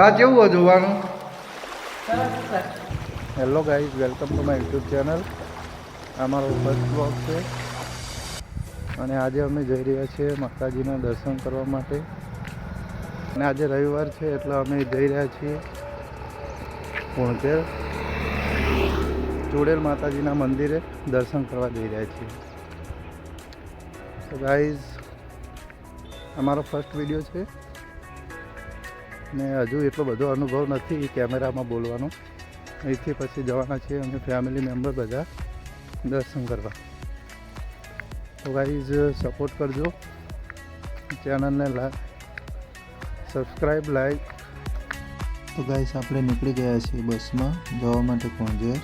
બા કેવું હોય જોવાનું? Hello guys welcome to my YouTube channel અમારો ફર્સ્ટ બ્લોગ છે. અને આજે અમે જઈ રહ્યા છીએ માતાજીના દર્શન કરવા માટે. અને આજે રવિવાર છે, એટલે અમે જઈ રહ્યા છીએ પોણચેર ચોડેલ માતાજીના મંદિરે દર્શન કરવા જઈ રહ્યા છીએ. ગાઈઝ અમારો ફર્સ્ટ વીડિયો છે. ને હજુ એટલો બધો અનુભવ નથી કેમેરામાં બોલવાનો. અહીંથી પછી જવાના છીએ અમે ફેમિલી મેમ્બર બધા દર્શન કરવા. તો ગાઈઝ સપોર્ટ કરજો. ચેનલને સબસ્ક્રાઈબ લાઈક તો ગાઈસ આપણે નીકળી ગયા છીએ બસમાં. જવા માટે કોંજેર.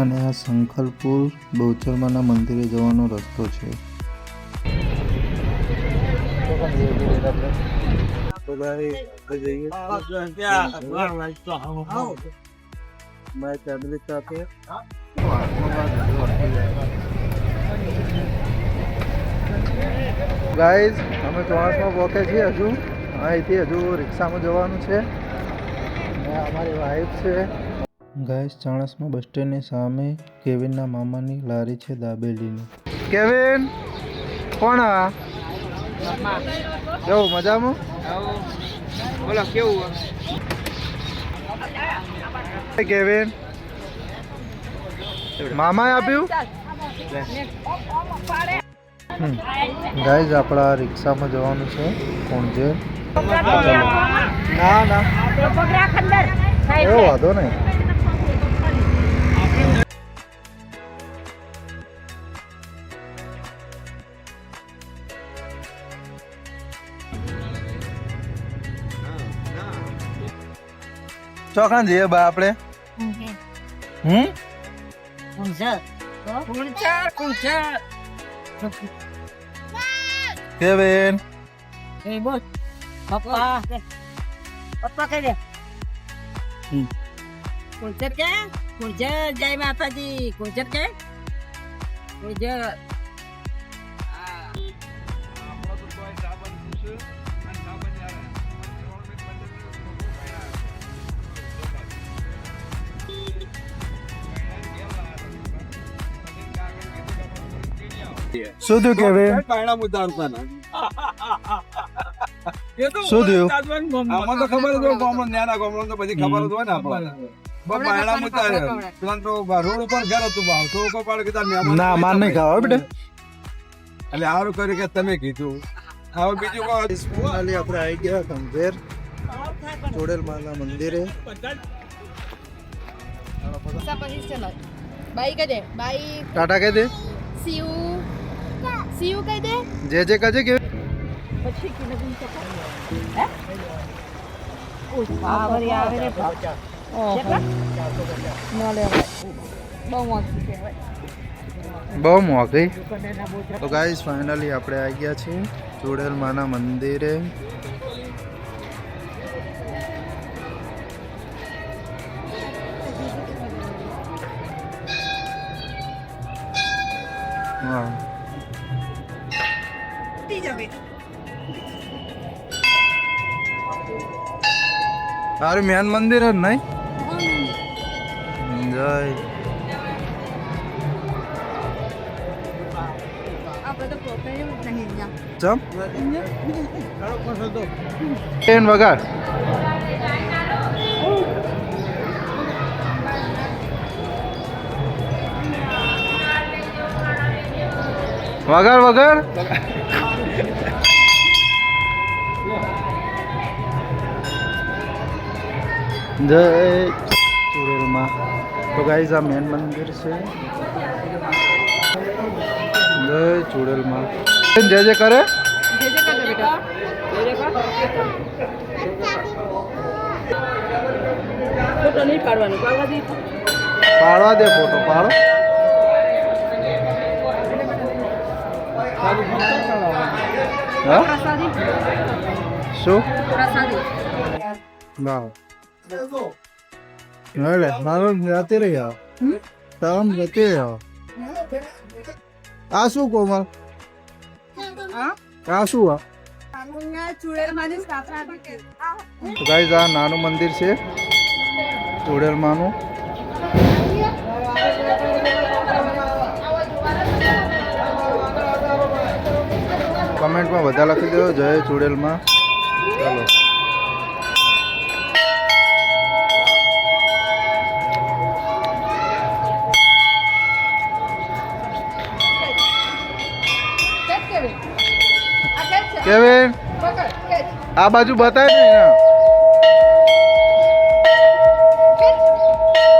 અને આ શંખલપુર બહુચરમાના મંદિરે જવાનો રસ્તો છે. તો ભાઈ જઈએ મારી ફેમિલી સાથે ગાઈઝ અમે ચોમાસમાં પહોંચે છીએ હજુ. અહીંથી હજુ રિક્ષામાં જવાનું છે. અમારી વાઈફ છે. ગાઈસ ચાણસમાં બસ સ્ટેન્ડની સામે કેવિનના મામાની લારી છે દાબેલીની. કેવિન, કોણ આ? કેવું મજામાં? બોલો કેવું? કેવિન? મામાએ આપ્યું? ગાઈઝ આપણા રિક્ષામાં જવાનું છે. કોણ છે? ના ના. એવો વાંધો નહીં. ચોખાન જઈએ બા આપણે હમ કેવિન પપ્પા પપ્પા કહી દે હમ. કુંજર કે કુંજર જય માતાજી કુંજર કે કુંજર શું થયું કેવિન પાયણા મુદ્દા ઉતારવાના. એ તો શું થયું? આમાં તો ખબર જ હોય ગામડો, નાના ગામડો તો પછી ખબર જ હોય ને આપણને. પાયણા ના માર નહીં ખાવા બેટા. એટલે સારું કર્યું કે તમે કીધું. હવે બીજું ફાઇનલી આપણે આવી ગયા કંભેર ચોડેલ માના મંદિરે. બાઈ કહી દે બાઈ ટાટા કહી દે સીયુ સીયુ કહી દે? જે જે કજે કે પછી કે તો હે? ઓ પાવરી આવે રે બહુ મોંઘી તો ગાઈસ ફાઇનલી આપણે આવી ગયા છીએ ચોડેલ માના મંદિરે. હા. તારું મેન મંદિર જ નહીં? જય. ચમ? ટ્રેન વગાડ. વગાડ વગાડ. જય ચુડેલમાં તો ગાઈઝ આ મેન મંદિર છે જય ચુડેલમાં જય જય કરે જે જે કહી દે બેટા જે જે કર ફોટો નહીં પાડવાનો પાડવા દી પાડવા દે ફોટો પાડો હા પ્રસાદી શું પ્રસાદી ના એટલે મારો ya. તમ જતે આવ આ શું કોમલ આ શું આ તો ગાઈઝ આ નાનું મંદિર છે ચુડેલમાનું કમેન્ટમાં બધા લખી દો જય ચુડેલમાં ચાલો કેવિન આ બાજુ બતાય ને.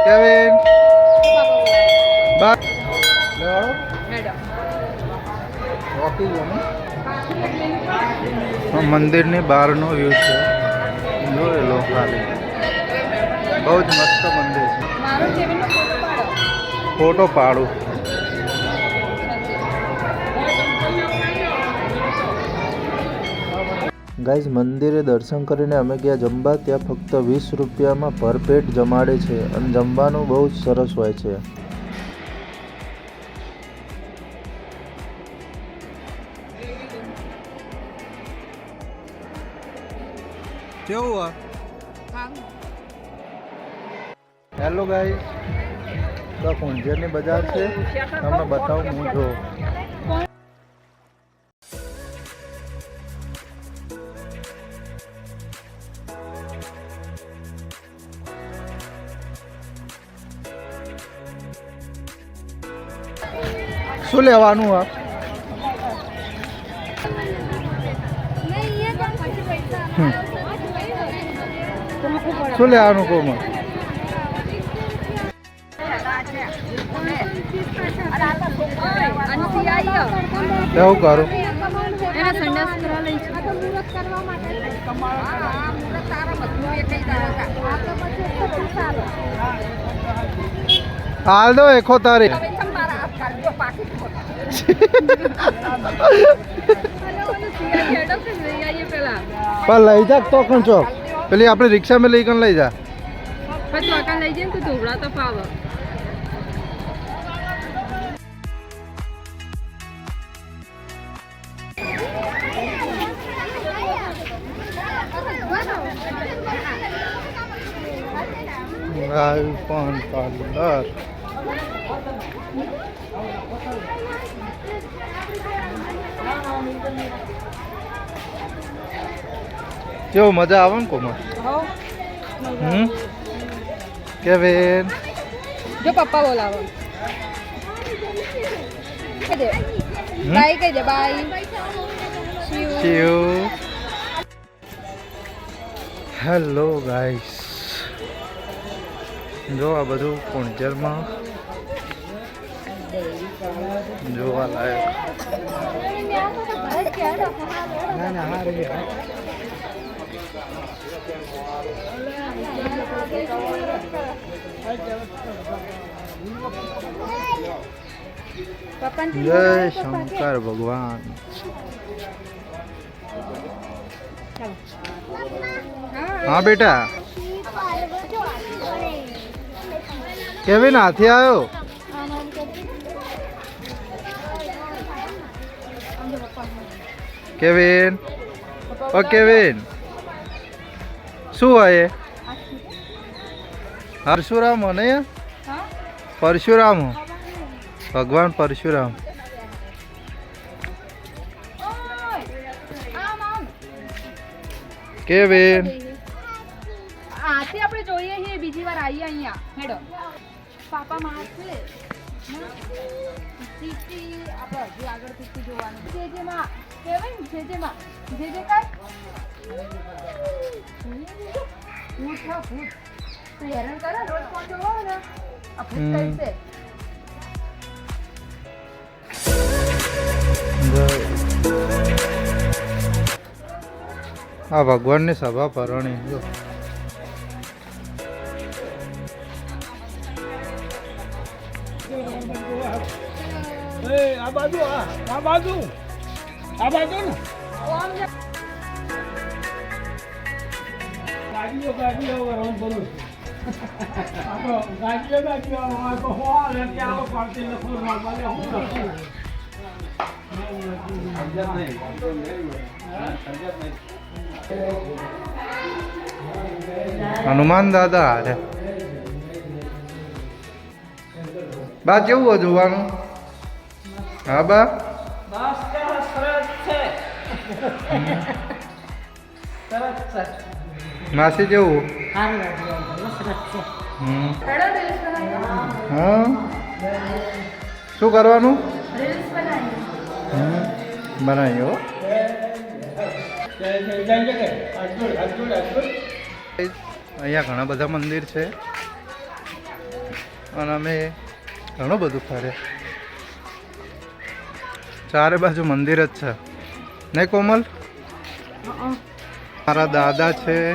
કેવિન મંદિરની બહારનો વ્યૂ છે. જોઈ લો ખાલી. બહુ જ મસ્ત મંદિર છે. ફોટો પાડું. ગાઈઝ મંદિરે દર્શન કરીને અમે ગયા જમવા. ત્યાં ફક્ત વીસ રૂપિયામાં ભરપેટ જમાડે છે અને જમવાનું બહુ જ સરસ હોય છે. કેવું હેલો ગાઈઝ તો કુંજરની બજાર છે. તમને બતાવું હું જો શું લેવાનું આપ શું લેવાનું કોમાં એવું કરું. હાલ દો એકો પણ લઈ જા તો કોણ છો પેલી આપણે રિક્ષામાં લઈ કણ લઈ જા? ફાવ પાર્લર કેવું મજા આવે ને કોમાં હમ? કેવિન? જો પપ્પા બોલાવો. બાય કહેજે બાય. શિવ હેલો ગાઈસ જો આ બધું કુંજરમાં જોવા લાયક. જય શંકર ભગવાન હા બેટા. કેવી હાથી આવ્યો? કેવિન? ઓ, કેવિન. શું હોય? પરશુરામ ને? પરશુરામ. ભગવાન પરશુરામ. કેવિન? આથી આપણે જોઈએ છીએ, બીજી વાર આવીએ અહીંયા. હેડો. પાપા મારશે તીતી આપણે હજી આગળ સિટી જોવાનું. જે જેમાં કહેવાય જે જેમાં જે જે કાંઈ. ભૂત હા ભૂત તો હેરાન કરે રોજ પહોંચો હોય ને. આ ભૂત કઈ છે? આ ભગવાનની સભા પરણી જો. આ બાજુ આ આ બાજુ. આ બાજુ ને. હનુમાન દાદા હારે. બા કેવું જોવાનું? હા બા માસી જેવું હમ. હા શું કરવાનું હમ. બનાવ્યો અહીંયા ઘણા બધા મંદિર છે અને અમે ઘણું બધું ફર્યા ચારે બાજુ મંદિર જ છે. ને કોમલ? મારા દાદા છે.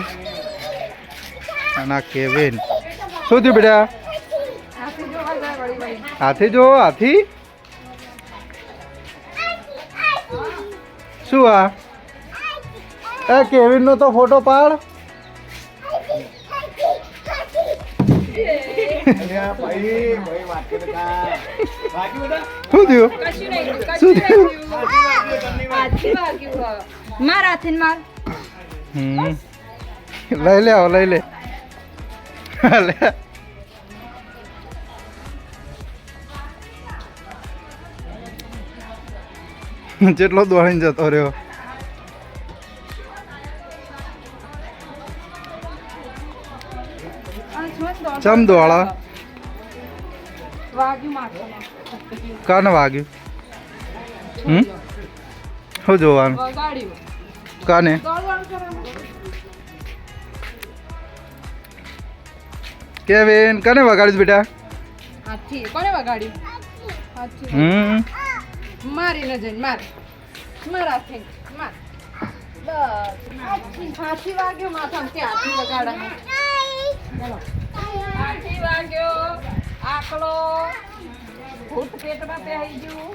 અને કેવિન. શું થયું બેટા? હાથી જો હાથી? શું આ? એ કેવિન નો તો ફોટો પાડ. શું થયું? શું થયું? માર હાથીને માર. લઈ લે આવો લઈ લે. લે. જેટલો દોડીને જતો રહ્યો. ચમ દોડા? વાગ્યું માથામાં કાને વાગ્યું? હમ? શું જોવાનું? કાને? કેવિન કને વગાડ્યું બેટા? હાથી કોને વગાડ્યું? હાથી હમ? મારી નજર માર. મારા હાથી માર. બસ. હાથી હાથી વાગ્યો માથામાં કે હાથી હાથી વાગ્યો. આકલો ભૂત પેટમાં પહેરી ગયું.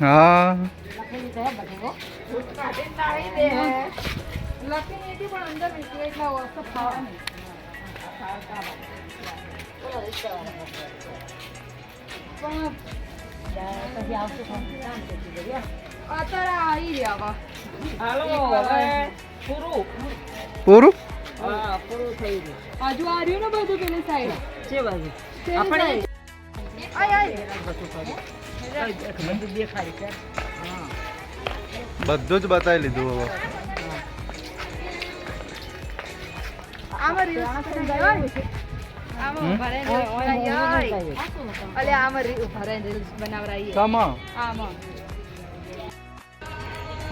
હા. લખેલી છે બધું હો. ભૂત કાઢીને લાવી દે લખીને એથી પણ અંદર નીકળે એટલે વસ્તુ ખાવાની. પણ અત્યારે આવી રહ્યા પૂરું. હજુ આવ્યું ને બધું પેલી સાઈડ છે બાજુ. આપણે બધું જ બતાવી લીધું હવે.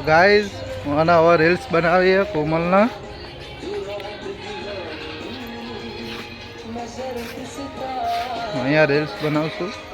ગાઈઝ મને રીલ્સ બનાવીએ કોમલના. અહીંયા રીલ્સ બનાવશું